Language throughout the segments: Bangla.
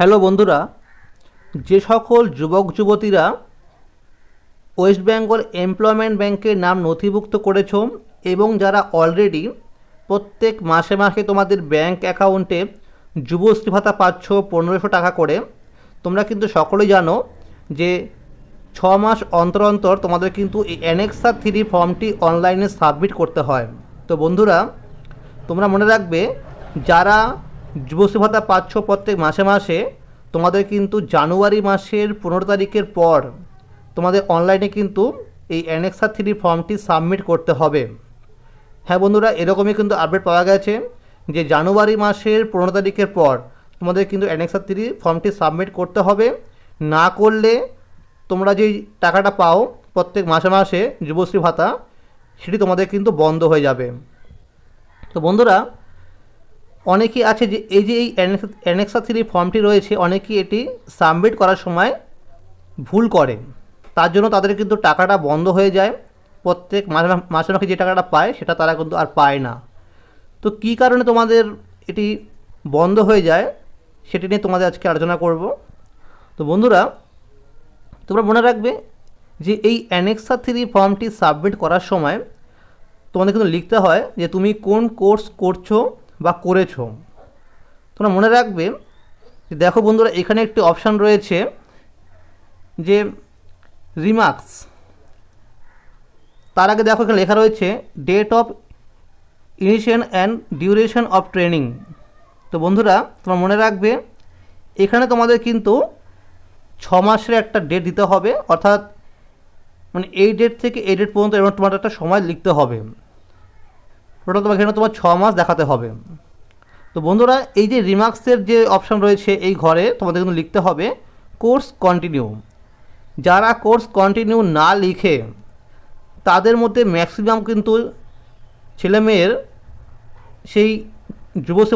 হ্যালো বন্ধুরা, যে সকল যুবক যুবতীরা ওয়েস্ট বেঙ্গল এমপ্লয়মেন্ট ব্যাংকের নাম নথিভুক্ত করেছ এবং যারা অলরেডি প্রত্যেক মাসে মাসে তোমাদের ব্যাংক অ্যাকাউন্টে যুবশ্রী ভাতা পাচ্ছ পনেরোশো টাকা করে, তোমরা কিন্তু সকলেই জানো যে ছ মাস অন্তর অন্তর তোমাদের কিন্তু এই অ্যানেক্সা থ্রি ফর্মটি অনলাইনে সাবমিট করতে হয়। তো বন্ধুরা, তোমরা মনে রাখবে, যারা যুবশ্রী ভাতা পাচ্ছ প্রত্যেক মাসে মাসে, তোমাদের কিন্তু জানুয়ারি মাসের পনেরো তারিখের পর তোমাদের অনলাইনে কিন্তু এই অ্যানেক্সা থ্রি ফর্মটি সাবমিট করতে হবে। হ্যাঁ বন্ধুরা, এরকমই কিন্তু আপডেট পাওয়া গেছে যে জানুয়ারি মাসের পনেরো তারিখের পর তোমাদের কিন্তু অ্যানেক্সা থ্রি ফর্মটি সাবমিট করতে হবে। না করলে তোমরা যেই টাকাটা পাও প্রত্যেক মাসে মাসে যুবশ্রী ভাতা, সেটি তোমাদের কিন্তু বন্ধ হয়ে যাবে। তো বন্ধুরা অনেকেই আছে যে, এই যে এই অ্যানেক্সা থ্রি ফর্মটি রয়েছে, অনেকেই এটি সাবমিট করার সময় ভুল করে। তার জন্য তাদের কিন্তু টাকাটা বন্ধ হয়ে যায়। প্রত্যেক মাসে মাসে মাসে যে টাকাটা পায়, সেটা তারা কিন্তু আর পায় না। তো কী কারণে তোমাদের এটি বন্ধ হয়ে যায়, সেটি নিয়ে তোমাদের আজকে আলোচনা করব। তো বন্ধুরা, তোমরা মনে রাখবে যে এই অ্যানেক্সা থ্রি ফর্মটি সাবমিট করার সময় তোমাদের কিন্তু লিখতে হয় যে, তুমি কোন কোর্স করছ বা করেছ। তোমরা মনে রাখবে যে দেখো বন্ধুরা, এখানে একটি অপশান রয়েছে যে রিমার্কস তার আগে দেখো এখানে লেখা রয়েছে date of initiation and duration of training তো বন্ধুরা, তোমরা মনে রাখবে, এখানে তোমাদের কিন্তু ছ মাসের একটা ডেট দিতে হবে, অর্থাৎ মানে এই ডেট থেকে এই ডেট পর্যন্ত এবং তোমার একটা সময় লিখতে হবে। টোটাল তোমার এখানে তোমার ছ মাস দেখাতে হবে। তো বন্ধুরা, এই যে রিমার্কসের যে অপশান রয়েছে এই ঘরে তোমাদের কিন্তু লিখতে হবে, কোর্স কন্টিনিউ। যারা কোর্স কন্টিনিউ না লিখে, তাদের মধ্যে ম্যাক্সিমাম কিন্তু ছেলেমেয়ের সেই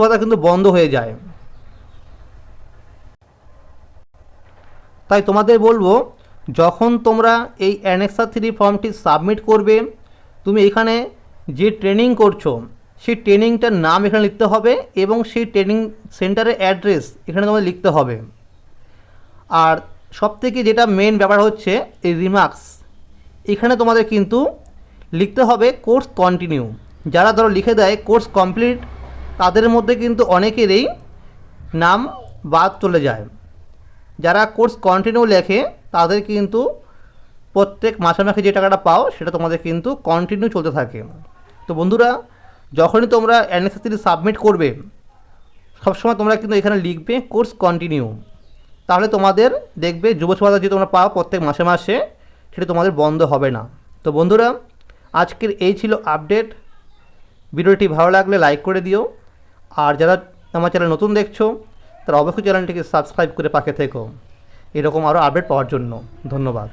ভাতা কিন্তু বন্ধ হয়ে যায়। তাই তোমাদের বলব, যখন তোমরা এই অ্যানেক্সা থ্রি ফর্মটি সাবমিট করবে, তুমি এখানে যে ট্রেনিং করছ, সেই ট্রেনিংটার নাম এখানে লিখতে হবে এবং সেই ট্রেনিং সেন্টারের অ্যাড্রেস এখানে তোমাদের লিখতে হবে। আর সবথেকে যেটা মেন ব্যাপার হচ্ছে এই রিমার্কস এখানে তোমাদের কিন্তু লিখতে হবে কোর্স কন্টিনিউ যারা ধরো লিখে দেয় কোর্স কমপ্লিট তাদের মধ্যে কিন্তু অনেকেরই নাম বাদ চলে যায়। যারা কোর্স কন্টিনিউ লেখে, তাদের কিন্তু প্রত্যেক মাসে মাসে যে টাকাটা পাও, সেটা তোমাদের কিন্তু কন্টিনিউ চলতে থাকে। তো বন্ধুরা, যখনই তোমরা অ্যানেক্সাসি সাবমিট করবে, সবসময় তোমরা কিন্তু এখানে লিখবে কোর্স কন্টিনিউ তাহলে তোমাদের দেখবে যুবসভাতা যে তোমরা পাও প্রত্যেক মাসে মাসে, সেটা তোমাদের বন্ধ হবে না। তো বন্ধুরা, আজকের এই ছিল আপডেট ভিডিওটি ভালো লাগলে লাইক করে দিও। আর যারা আমার চ্যানেল নতুন দেখছ, তারা অবশ্যই চ্যানেলটিকে সাবস্ক্রাইব করে পাশে থেকো। এরকম আরও আপডেট পাওয়ার জন্য। ধন্যবাদ।